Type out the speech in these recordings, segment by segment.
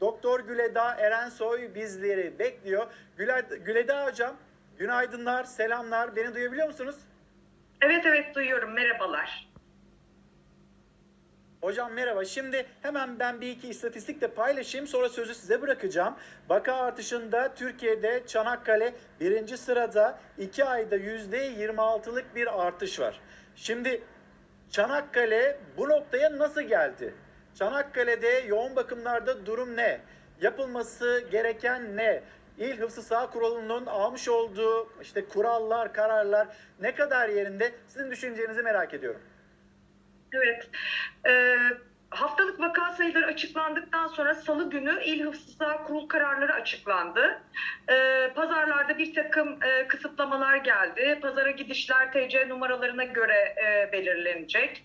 Doktor Güleda Erensoy bizleri bekliyor. Güleda, Güleda hocam günaydınlar, selamlar. Beni duyabiliyor musunuz? Evet evet duyuyorum merhabalar. Hocam merhaba. Şimdi hemen ben bir iki istatistik de paylaşayım. Sonra sözü size bırakacağım. Vaka artışında Türkiye'de Çanakkale birinci sırada 2 ayda %26'lık bir artış var. Şimdi Çanakkale bu noktaya nasıl geldi? Çanakkale'de yoğun bakımlarda durum ne? Yapılması gereken ne? İl Hıfzı Sağ Kurulu'nun almış olduğu işte kurallar, kararlar ne kadar yerinde? Sizin düşüncenizi merak ediyorum. Evet. Ee, haftalık vaka sayıları açıklandıktan sonra salı günü İl Hıfzı Kurul kararları açıklandı. Ee, pazarlarda bir takım e, kısıtlamalar geldi. Pazara gidişler TC numaralarına göre e, belirlenecek.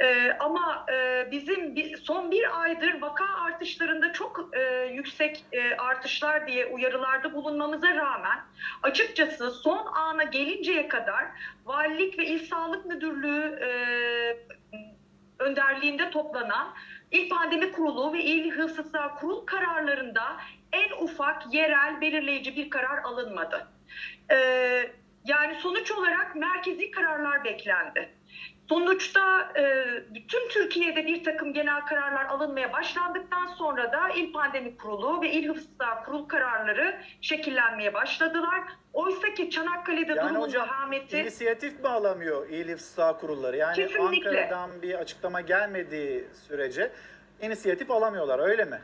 Ee, ama e, bizim bir, son bir aydır vaka artışlarında çok e, yüksek e, artışlar diye uyarılarda bulunmamıza rağmen açıkçası son ana gelinceye kadar Valilik ve İl Sağlık Müdürlüğü e, önderliğinde toplanan İl Pandemi Kurulu ve İl Hıfzı Sağ Kurul kararlarında en ufak yerel belirleyici bir karar alınmadı. Ee, yani sonuç olarak merkezi kararlar beklendi. Sonuçta e, bütün Türkiye'de bir takım genel kararlar alınmaya başlandıktan sonra da İl Pandemi Kurulu ve İl Hıfzı Kurul kararları şekillenmeye başladılar. Oysa ki Çanakkale'de Yani durumun hocam vehameti... inisiyatif mi alamıyor İl Hıfzı kurulları? Yani Kesinlikle. Ankara'dan bir açıklama gelmediği sürece inisiyatif alamıyorlar öyle mi?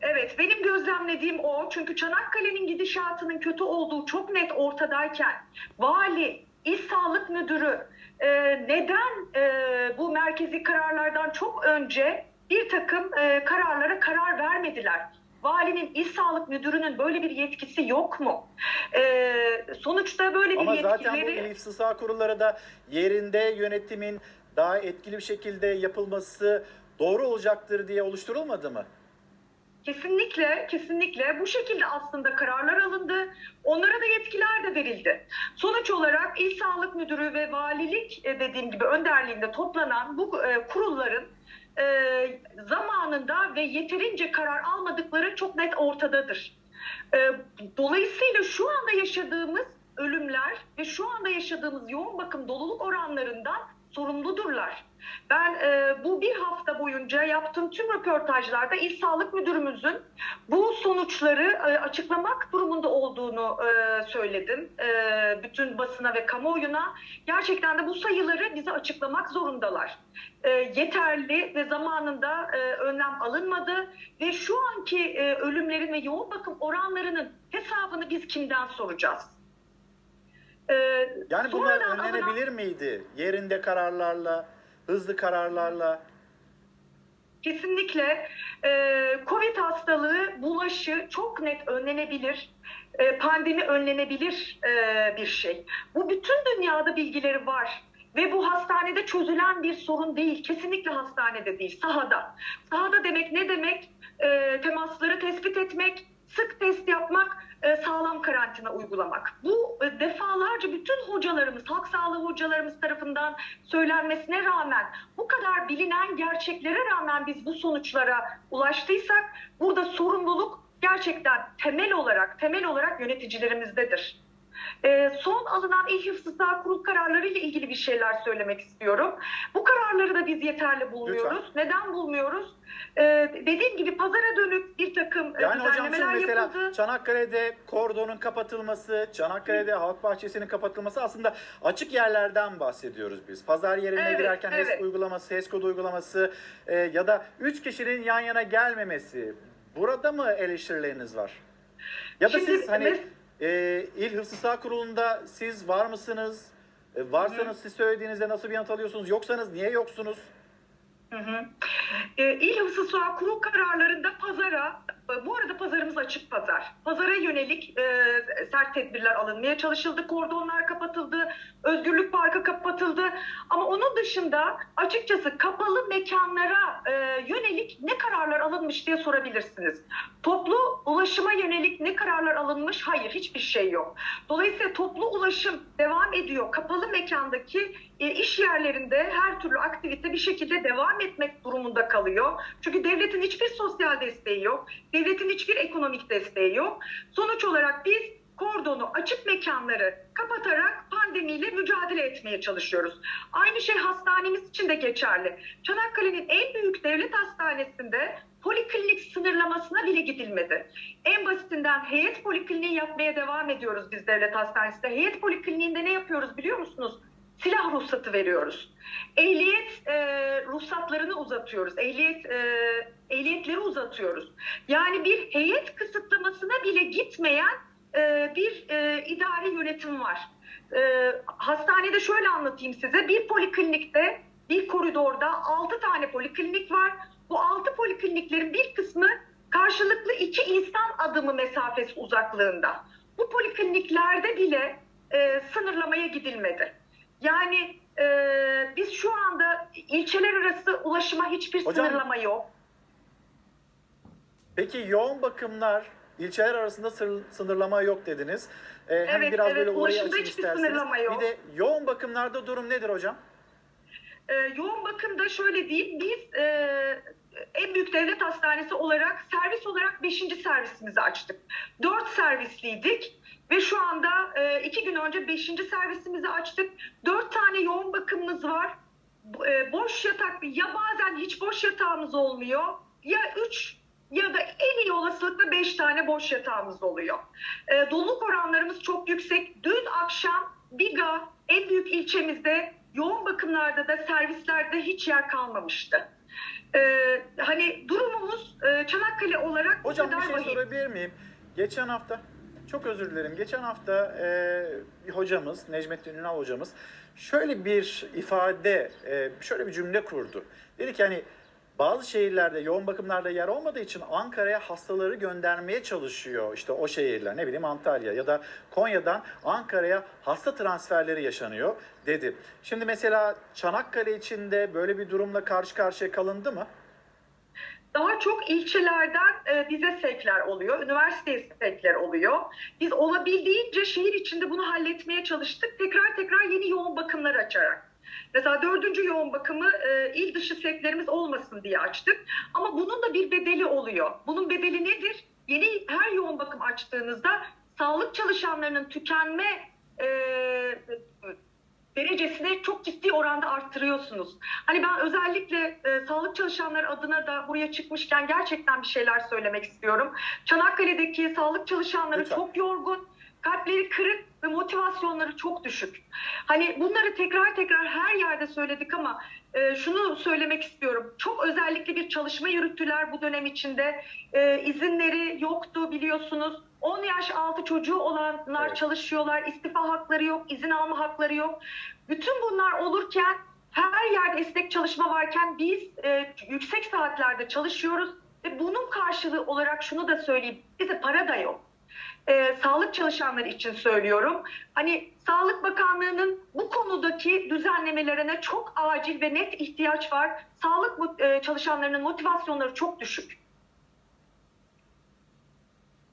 Evet, benim gözlemlediğim o. Çünkü Çanakkale'nin gidişatının kötü olduğu çok net ortadayken vali, il sağlık müdürü e, neden e, bu merkezi kararlardan çok önce bir takım e, kararlara karar vermediler? Valinin, il sağlık müdürünün böyle bir yetkisi yok mu? E, sonuçta böyle bir Ama zaten bu yetkileri... İl Hıfzı Sağ kurulları da yerinde yönetimin daha etkili bir şekilde yapılması doğru olacaktır diye oluşturulmadı mı? Kesinlikle, kesinlikle bu şekilde aslında kararlar alındı. Onlara da yetkiler de verildi. Sonuç olarak İl Sağlık Müdürü ve Valilik e, dediğim gibi önderliğinde toplanan bu e, kurulların e, zamanında ve yeterince karar almadıkları çok net ortadadır. Dolayısıyla şu anda yaşadığımız ölümler ve şu anda yaşadığımız yoğun bakım doluluk oranlarından sorumludurlar. Ben e, bu bir hafta boyunca yaptığım tüm röportajlarda İl Sağlık Müdürümüzün bu sonuçları e, açıklamak durumunda olduğunu e, söyledim. E, bütün basına ve kamuoyuna. Gerçekten de bu sayıları bize açıklamak zorundalar. E, yeterli ve zamanında e, önlem alınmadı ve şu anki e, ölümlerin ve yoğun bakım oranlarının hesabını biz kimden soracağız? E, Yani bunlar sonradan alınan- önlenebilir miydi? Yerinde kararlarla, hızlı kararlarla. Kesinlikle e, Covid hastalığı bulaşı çok net önlenebilir. E, pandemi önlenebilir e, bir şey. Bu bütün dünyada bilgileri var. Ve bu hastanede çözülen bir sorun değil. Kesinlikle hastanede değil, sahada. Sahada demek ne demek? E, temasları tespit etmek, sık test yapmak, sağlam karantina uygulamak. Bu e, defalarca bütün hocalarımız, halk sağlığı hocalarımız tarafından söylenmesine rağmen bu kadar bilinen gerçeklere rağmen biz bu sonuçlara ulaştıysak burada sorumluluk gerçekten temel olarak temel olarak yöneticilerimizdedir. Ee, son alınan İl Hıfzı Sağ Kurul kararları ile ilgili bir şeyler söylemek istiyorum. Bu kararları da biz yeterli bulmuyoruz. Neden bulmuyoruz? Ee, dediğim gibi pazara dönük bir takım e, Yani hocam şimdi mesela yapıldı. Çanakkale'de kordonun kapatılması, Çanakkale'de halk bahçesinin kapatılması aslında açık yerlerden bahsediyoruz biz. Pazar yerine Evet, girerken HES evet. uygulaması, HES kodu uygulaması e, ya da üç kişinin yan yana gelmemesi. Burada mı eleştirileriniz var? Ya da Şimdi siz hani e, İl Hıfzı Sağ Kurulu'nda siz var mısınız? E, varsanız siz söylediğinizde nasıl bir yanıt alıyorsunuz? Yoksanız niye yoksunuz? Hı hı. Ee, İl Hıfzı kurul kararlarında pazara, e, bu arada açık pazar. Pazara yönelik e, sert tedbirler alınmaya çalışıldı. Kordonlar kapatıldı, Özgürlük Parkı kapatıldı. Ama onun dışında açıkçası kapalı mekanlara e, yönelik ne kararlar alınmış diye sorabilirsiniz. Toplu ulaşıma yönelik ne kararlar alınmış? Hayır, hiçbir şey yok. Dolayısıyla toplu ulaşım devam ediyor. Kapalı mekandaki iş yerlerinde her türlü aktivite bir şekilde devam etmek durumunda kalıyor. Çünkü devletin hiçbir sosyal desteği yok. Devletin hiçbir ekonomik desteği yok. Sonuç olarak biz kordonu, açık mekanları kapatarak pandemiyle mücadele etmeye çalışıyoruz. Aynı şey hastanemiz için de geçerli. Çanakkale'nin en büyük devlet hastanesinde poliklinik sınırlamasına bile gidilmedi. En basitinden heyet polikliniği yapmaya devam ediyoruz biz devlet hastanesinde. Heyet polikliniğinde ne yapıyoruz biliyor musunuz? Silah ruhsatı veriyoruz. Ehliyet e, ruhsatlarını uzatıyoruz. Ehliyet e, ehliyetleri uzatıyoruz. Yani bir heyet kısıtlamasına bile gitmeyen e, bir e, idari yönetim var. E, hastanede şöyle anlatayım size. Bir poliklinikte, bir koridorda 6 tane poliklinik var. Bu 6 polikliniklerin bir kısmı karşılıklı iki insan adımı mesafesi uzaklığında. Bu polikliniklerde bile e, sınırlamaya gidilmedi. Yani e, biz şu anda ilçeler arası ulaşıma hiçbir Hocam- sınırlama yok. Peki yoğun bakımlar ilçeler arasında sınırlama yok dediniz. Ee, hem Evet, biraz evet, böyle orayı açın isterseniz. sınırlama yok. Bir de yoğun bakımlarda durum nedir hocam? Ee, yoğun bakımda şöyle diyeyim, biz e, en büyük devlet hastanesi olarak servis olarak 5. servisimizi açtık. 4 servisliydik ve şu anda 2 gün önce 5. servisimizi açtık. 4 tane yoğun bakımımız var. E, boş yatak ya bazen hiç boş yatağımız olmuyor ya 3 ya da en iyi olasılıkla 5 tane boş yatağımız oluyor. E, doluluk oranlarımız çok yüksek. Dün akşam Biga en büyük ilçemizde yoğun bakımlarda da servislerde hiç yer kalmamıştı. E, hani durumumuz e, Çanakkale olarak Hocam bir kadar şey vahim. sorabilir miyim? Geçen hafta, çok özür dilerim. Geçen hafta e, bir hocamız, Necmettin Ünal hocamız şöyle bir ifade, e, şöyle bir cümle kurdu. Dedi ki hani bazı şehirlerde yoğun bakımlarda yer olmadığı için Ankara'ya hastaları göndermeye çalışıyor. İşte o şehirler ne bileyim Antalya ya da Konya'dan Ankara'ya hasta transferleri yaşanıyor dedi. Şimdi mesela Çanakkale içinde böyle bir durumla karşı karşıya kalındı mı? Daha çok ilçelerden e, bize sevkler oluyor, üniversiteye sevkler oluyor. Biz olabildiğince şehir içinde bunu halletmeye çalıştık. Tekrar tekrar yeni yoğun bakımlar açarak. Mesela dördüncü yoğun bakımı e, il dışı sevklerimiz olmasın diye açtık. Ama bunun da bir bedeli oluyor. Bunun bedeli nedir? Yeni her yoğun bakım açtığınızda sağlık çalışanlarının tükenme e, derecesini çok ciddi oranda arttırıyorsunuz. Hani ben özellikle e, sağlık çalışanları adına da buraya çıkmışken gerçekten bir şeyler söylemek istiyorum. Çanakkale'deki sağlık çalışanları Lütfen. çok yorgun, kalpleri kırık motivasyonları çok düşük. Hani bunları tekrar tekrar her yerde söyledik ama e, şunu söylemek istiyorum. Çok özellikle bir çalışma yürüttüler bu dönem içinde. E, izinleri yoktu biliyorsunuz. 10 yaş altı çocuğu olanlar Evet. çalışıyorlar. İstifa hakları yok, izin alma hakları yok. Bütün bunlar olurken her yerde esnek çalışma varken biz e, yüksek saatlerde çalışıyoruz ve bunun karşılığı olarak şunu da söyleyeyim. Bize para da yok. E, sağlık çalışanları için söylüyorum. Hani Sağlık Bakanlığı'nın bu konudaki düzenlemelerine çok acil ve net ihtiyaç var. Sağlık e, çalışanlarının motivasyonları çok düşük.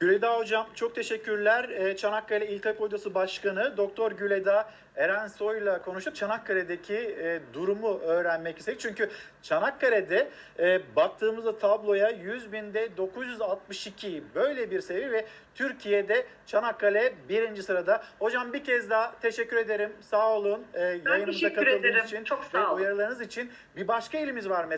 Güleda Hocam çok teşekkürler. Ee, Çanakkale İl Tabip Odası Başkanı Doktor Güleda Erensoy'la konuşup Çanakkale'deki e, durumu öğrenmek istedik. Çünkü Çanakkale'de e, baktığımızda tabloya 100 binde 962 böyle bir seviye ve Türkiye'de Çanakkale birinci sırada. Hocam bir kez daha teşekkür ederim. Sağ olun. E, yayınımıza katıldığınız için Çok ve sağ olun. uyarılarınız için. Bir başka ilimiz var mesela.